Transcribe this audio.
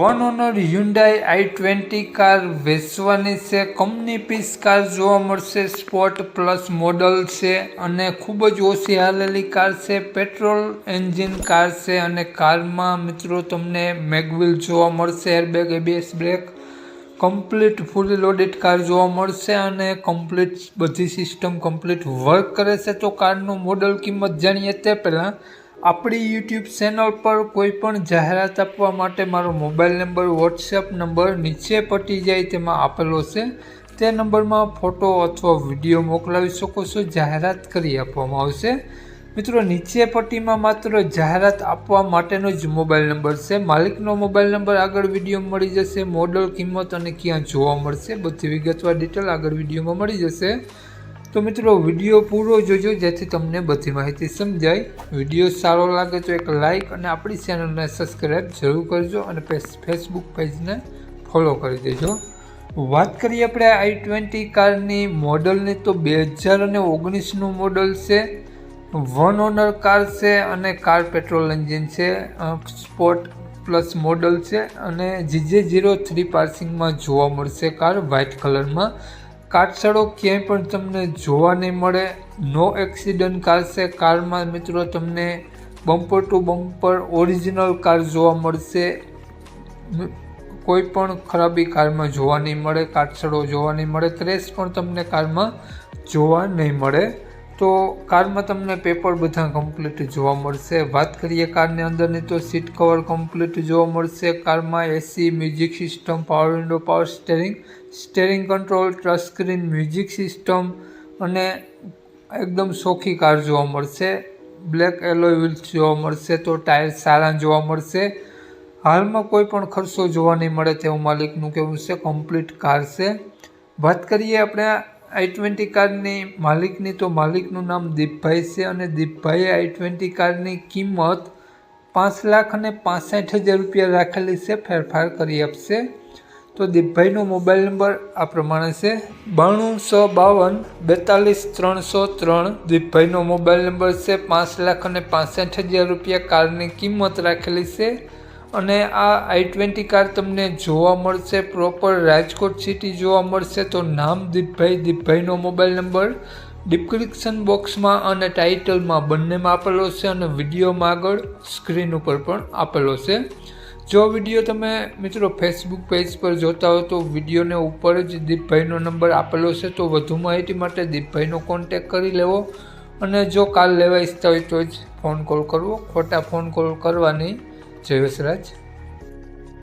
One owner Hyundai I twenty car વેચવાની છે. Company piece car જોવા મળશે. સ્પોર્ટ પ્લસ મોડલ છે અને ખૂબ જ ઓછી હાલેલી કાર છે. પેટ્રોલ એન્જિન કાર છે અને કારમાં મિત્રો તમને મેગવિલ જોવા મળશે. Airbag, ABS brake, complete fully loaded car જોવા મળશે અને કમ્પ્લીટ બધી સિસ્ટમ કમ્પ્લીટ વર્ક કરે છે. તો કારનું મોડલ કિંમત જાણીએ તે પહેલાં આપણી યુટ્યુબ ચેનલ પર કોઈ પણ જાહેરાત આપવા માટે મારો મોબાઈલ નંબર, વોટ્સએપ નંબર નીચે પટી જાય તેમાં આપેલો છે. તે નંબરમાં ફોટો અથવા વીડિયો મોકલાવી શકો છો. જાહેરાત કરી આપવામાં આવશે. મિત્રો, નીચે પટ્ટીમાં માત્ર જાહેરાત આપવા માટેનો જ મોબાઈલ નંબર છે. માલિકનો મોબાઈલ નંબર આગળ વીડિયો મળી જશે. મોડલ, કિંમત અને ક્યાં જોવા મળશે બધી વિગતવાર ડિટેલ આગળ વિડીયોમાં મળી જશે. તો મિત્રો, વીડિયો પૂરો જોજો, જેથી તમને બધી માહિતી સમજાય. વીડિયો સારો લાગે તો એક લાઇક અને આપણી ચેનલને સબસ્ક્રાઈબ જરૂર કરજો અને ફેસબુક પેજને ફોલો કરી દેજો. વાત કરીએ આપણે આઈ ટ્વેન્ટી કારની મોડલની, તો બે હજાર અને ઓગણીસનું મોડલ છે. વન ઓનર કાર છે અને કાર પેટ્રોલ એન્જિન છે. સ્પોર્ટ પ્લસ મોડલ છે અને જીજે જીરો થ્રી પાર્સિંગમાં જોવા મળશે કાર વ્હાઇટ કલરમાં. કાટસડો ક્યાંય પણ તમને જોવા નહીં મળે. નો એક્સિડન્ટ કાર છે કારમાં મિત્રો તમને bumper to bumper original car જોવા મળશે. કોઈ પણ ખરાબી કારમાં જોવા નહીં મળે કાટસડો જોવા નહીં મળે ક્રેશ પણ તમને કારમાં જોવા નહીં મળે. તો કારમાં તમને પેપર બધા કમ્પ્લીટ જોવા મળશે. વાત કરીએ કારની અંદરની તો સીટ કવર કમ્પ્લીટ જોવા મળશે. કારમાં AC music system power window power steering steering control touch screen music system અને એકદમ સોખી કાર જોવા મળશે. બ્લેક એલોય વ્હીલ્સ જોવા મળશે તો ટાયર સારા જોવા મળશે. હાલમાં કોઈ પણ ખર્ચો જોવા નહીં મળે તેવું માલિકનું કહેવું છે કમ્પ્લીટ કાર છે. વાત કરીએ આપણે આઈ ટ્વેન્ટી કારની માલિકની તો માલિકનું નામ દીપભાઈ છે અને દીપભાઈએ આઈ ટ્વેન્ટી કારની કિંમત પાંચ લાખ અને પાસઠ હજાર રૂપિયા રાખેલી છે, ફેરફાર કરી આપશે. તો દીપભાઈનો મોબાઈલ નંબર આ પ્રમાણે છે, બાણું સો બાવન બેતાલીસ ત્રણસો ત્રણ. દીપભાઈનો મોબાઈલ નંબર છે, પાંચ લાખ અને પાસઠ હજાર રૂપિયા કારની કિંમત રાખેલી છે. અને આ આઈ ટ્વેન્ટી કાર તમને જોવા મળશે પ્રોપર રાજકોટ સિટી જોવા મળશે તો નામ દીપભાઈ, દીપભાઈનો મોબાઈલ નંબર ડિસ્ક્રિપ્શન બોક્સમાં અને ટાઇટલમાં બંનેમાં આપેલો છે અને વિડીયોમાં આગળ સ્ક્રીન ઉપર પણ આપેલો છે. જો વીડિયો તમે મિત્રો ફેસબુક પેજ પર જોતા હો તો વિડીયોને ઉપર જ દીપભાઈનો નંબર આપેલો છે તો વધુ માહિતી માટે દીપભાઈનો કોન્ટેક કરી લેવો. અને જો કાલ લેવા ઈચ્છતા હોય તો જ ફોન કોલ કરવો. ખોટા ફોન કોલ કરવા નહીં જય વસરાજ